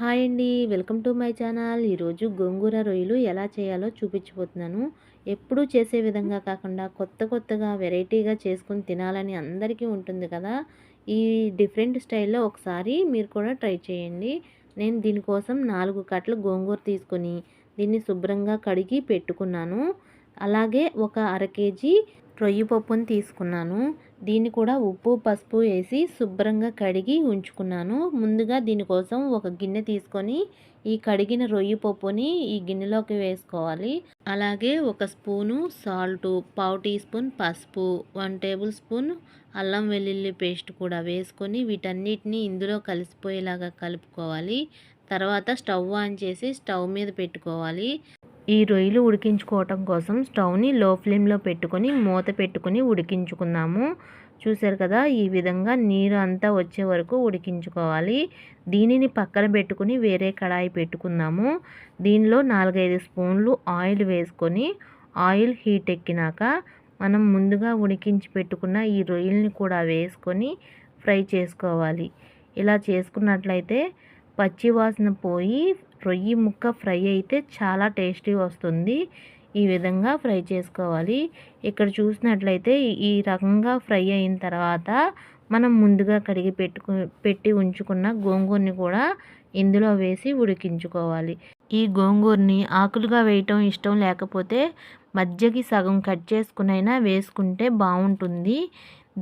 Hi అండి. Welcome to my channel. ఈరోజు గోంగూర రొయ్యలు ఎలా చేయాలో చూపించిపోతున్నాను ఎప్పుడూ చేసే విధంగా కాకుండా కొత్త కొత్తగా వెరైటీగా చేసుకుని తినాలని అందరికీ ఉంటుంది కదా. ఈ డిఫరెంట్ స్టైల్లో ఒకసారి మీరు కూడా ట్రై చేయండి. నేను దీనికోసం నాలుగు కట్టలు గోంగూర తీసుకొని దీన్ని శుభ్రంగా కడిగి పెట్టుకున్నాను. అలాగే ఒక అర కేజీ రొయ్యి పప్పును తీసుకున్నాను. దీన్ని కూడా ఉప్పు పసుపు వేసి శుభ్రంగా కడిగి ఉంచుకున్నాను. ముందుగా దీనికోసం ఒక గిన్నె తీసుకొని ఈ కడిగిన రొయ్యి పప్పుని ఈ గిన్నెలోకి వేసుకోవాలి. అలాగే ఒక స్పూను సాల్ట్ పావు టీ స్పూన్ పసుపు వన్ టేబుల్ స్పూన్ అల్లం వెల్లుల్లి పేస్ట్ కూడా వేసుకొని వీటన్నిటిని ఇందులో కలిసిపోయేలాగా కలుపుకోవాలి. తర్వాత స్టవ్ ఆన్ చేసి స్టవ్ మీద పెట్టుకోవాలి. ఈ రొయ్యలు ఉడికించుకోవటం కోసం స్టవ్ని లో ఫ్లేమ్లో పెట్టుకొని మూత పెట్టుకొని ఉడికించుకుందాము. చూసారు కదా ఈ విధంగా నీరు అంతా వచ్చే వరకు ఉడికించుకోవాలి. దీనిని పక్కన పెట్టుకుని వేరే కడాయి పెట్టుకుందాము. దీనిలో నాలుగైదు స్పూన్లు ఆయిల్ వేసుకొని ఆయిల్ హీట్ ఎక్కినాక మనం ముందుగా ఉడికించి పెట్టుకున్న ఈ రొయ్యల్ని కూడా వేసుకొని ఫ్రై చేసుకోవాలి. ఇలా చేసుకున్నట్లయితే పచ్చి వాసన పోయి రొయ్యి ముక్క ఫ్రై అయితే చాలా టేస్టీ వస్తుంది. ఈ విధంగా ఫ్రై చేసుకోవాలి. ఇక్కడ చూసినట్లయితే ఈ రకంగా ఫ్రై అయిన తర్వాత మనం ముందుగా కడిగి పెట్టుకు పెట్టి ఉంచుకున్న గోంగూరని కూడా ఇందులో వేసి ఉడికించుకోవాలి. ఈ గోంగూరని ఆకులుగా వేయటం ఇష్టం లేకపోతే మధ్యకి సగం కట్ చేసుకునైనా వేసుకుంటే బాగుంటుంది.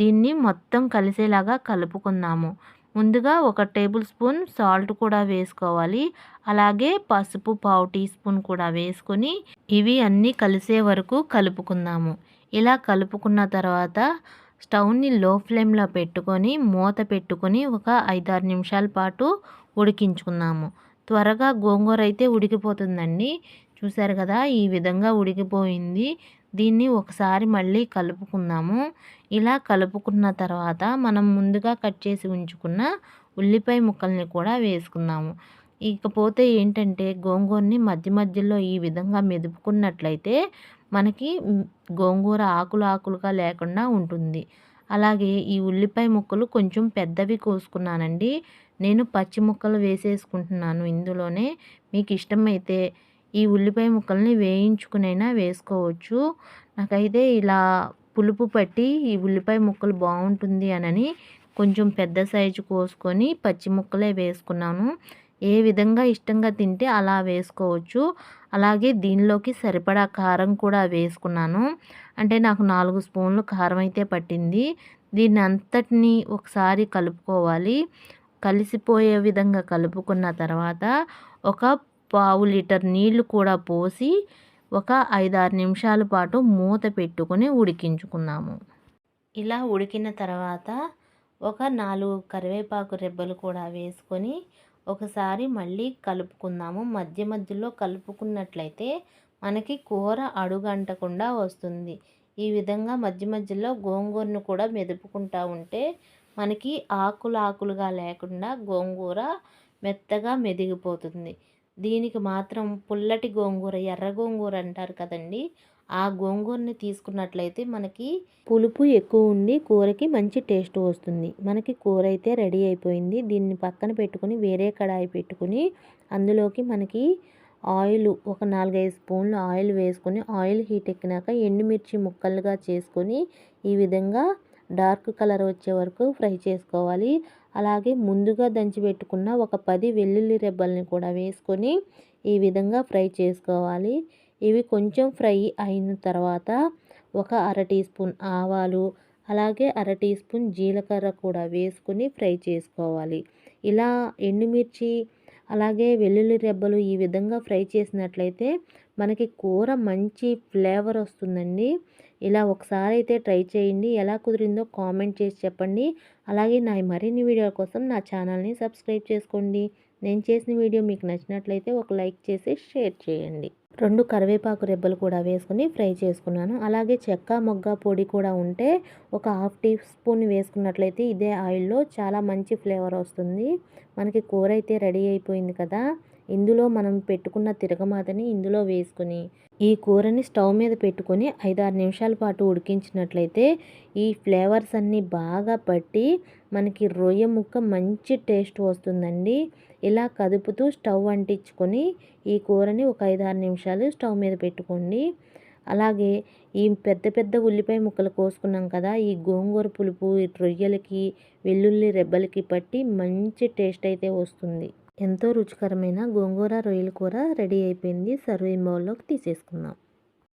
దీన్ని మొత్తం కలిసేలాగా కలుపుకుందాము. ముందుగా ఒక టేబుల్ స్పూన్ సాల్ట్ కూడా వేసుకోవాలి. అలాగే పసుపు పావు టీ స్పూన్ కూడా వేసుకొని ఇవి అన్నీ కలిసే వరకు కలుపుకుందాము. ఇలా కలుపుకున్న తర్వాత స్టవ్ని లో ఫ్లేమ్లో పెట్టుకొని మూత పెట్టుకొని ఒక ఐదారు నిమిషాల పాటు ఉడికించుకుందాము. త్వరగా గోంగూర అయితే ఉడికిపోతుందండి. చూసారు కదా ఈ విధంగా ఉడికిపోయింది. దీన్ని ఒకసారి మళ్ళీ కలుపుకుందాము. ఇలా కలుపుకున్న తర్వాత మనం ముందుగా కట్ చేసి ఉంచుకున్న ఉల్లిపాయ ముక్కల్ని కూడా వేసుకుందాము. ఇకపోతే ఏంటంటే గోంగూరని మధ్య మధ్యలో ఈ విధంగా మెదుపుకున్నట్లయితే మనకి గోంగూర ఆకులు ఆకులుగా లేకుండా ఉంటుంది. అలాగే ఈ ఉల్లిపాయ ముక్కలు కొంచెం పెద్దవి కోసుకున్నానండి. నేను పచ్చి ముక్కలు వేసేసుకుంటున్నాను ఇందులోనే. మీకు ఇష్టమైతే ఈ ఉల్లిపాయ ముక్కల్ని వేయించుకునైనా వేసుకోవచ్చు. నాకైతే ఇలా పులుపు పట్టి ఈ ఉల్లిపాయ ముక్కలు బాగుంటుంది అనని కొంచెం పెద్ద సైజు కోసుకొని పచ్చి ముక్కలే వేసుకున్నాను. ఏ విధంగా ఇష్టంగా తింటే అలా వేసుకోవచ్చు. అలాగే దీనిలోకి సరిపడా కారం కూడా వేసుకున్నాను. అంటే నాకు నాలుగు స్పూన్లు కారం అయితే పట్టింది. దీన్ని అంతటిని ఒకసారి కలుపుకోవాలి. కలిసిపోయే విధంగా కలుపుకున్న తర్వాత ఒక పావు లీటర్ నీళ్ళు కూడా పోసి ఒక ఐదారు నిమిషాల పాటు మూత పెట్టుకొని ఉడికించుకున్నాము. ఇలా ఉడికిన తర్వాత ఒక నాలుగు కరివేపాకు రెబ్బలు కూడా వేసుకొని ఒకసారి మళ్ళీ కలుపుకుందాము. మధ్య మధ్యలో కలుపుకున్నట్లయితే మనకి కూర అడుగంటకుండా వస్తుంది. ఈ విధంగా మధ్య మధ్యలో గోంగూరను కూడా మెదుపుకుంటా ఉంటే మనకి ఆకులు ఆకులుగా లేకుండా గోంగూర మెత్తగా మెదిగిపోతుంది. దీనికి మాత్రం పుల్లటి గోంగూర ఎర్ర గోంగూర అంటారు కదండి. ఆ గోంగూరని తీసుకున్నట్లయితే మనకి పులుపు ఎక్కువ ఉండి కూరకి మంచి టేస్ట్ వస్తుంది. మనకి కూర అయితే రెడీ అయిపోయింది. దీన్ని పక్కన పెట్టుకుని వేరే కడాయి పెట్టుకుని అందులోకి మనకి ఆయిల్ ఒక నాలుగైదు స్పూన్లు ఆయిల్ వేసుకొని ఆయిల్ హీట్ ఎక్కినాక ఎండుమిర్చి ముక్కలుగా చేసుకొని ఈ విధంగా డార్క్ కలర్ వచ్చే వరకు ఫ్రై చేసుకోవాలి. అలాగే ముందుగా దంచి పెట్టుకున్న ఒక పది వెల్లుల్లి రెబ్బల్ని కూడా వేసుకొని ఈ విధంగా ఫ్రై చేసుకోవాలి. ఇవి కొంచెం ఫ్రై అయిన తర్వాత ఒక అర టీ స్పూన్ ఆవాలు అలాగే అర టీ స్పూన్ జీలకర్ర కూడా వేసుకుని ఫ్రై చేసుకోవాలి. ఇలా ఎండుమిర్చి అలాగే వెల్లుల్లి రెబ్బలు ఈ విధంగా ఫ్రై చేసినట్లయితే మనకి కూర మంచి ఫ్లేవర్ వస్తుందండి. ఇలా ఒకసారి అయితే ట్రై చేయండి. ఎలా కుదిరిందో కామెంట్ చేసి చెప్పండి. అలాగే నా మరిన్ని వీడియోల కోసం నా ఛానల్ని సబ్స్క్రైబ్ చేసుకోండి. నేను చేసిన వీడియో మీకు నచ్చినట్లయితే ఒక లైక్ చేసి షేర్ చేయండి. రెండు కరివేపాకు రెబ్బలు కూడా వేసుకుని ఫ్రై చేసుకున్నాను. అలాగే చెక్క మొగ్గ పొడి కూడా ఉంటే ఒక హాఫ్ టీ స్పూన్ వేసుకున్నట్లయితే ఇదే ఆయిల్లో చాలా మంచి ఫ్లేవర్ వస్తుంది. మనకి కూర అయితే రెడీ అయిపోయింది కదా. ఇందులో మనం పెట్టుకున్న తిరగమాతని ఇందులో వేసుకొని ఈ కూరని స్టవ్ మీద పెట్టుకొని ఐదారు నిమిషాల పాటు ఉడికించినట్లయితే ఈ ఫ్లేవర్స్ అన్నీ బాగా పట్టి మనకి రొయ్య ముక్క మంచి టేస్ట్ వస్తుందండి. ఇలా కదుపుతూ స్టవ్ అంటించుకొని ఈ కూరని ఒక ఐదారు నిమిషాలు స్టవ్ మీద పెట్టుకోండి. అలాగే ఈ పెద్ద పెద్ద ఉల్లిపాయ ముక్కలు కోసుకున్నాం కదా ఈ గోంగూర పులుపు ఈ రొయ్యలకి వెల్లుల్లి రెబ్బలకి పట్టి మంచి టేస్ట్ అయితే వస్తుంది. ఎంతో రుచికరమైన గోంగూర రొయ్యల కూర రెడీ అయిపోయింది. సర్వింగ్ బౌల్లోకి తీసేసుకుందాం.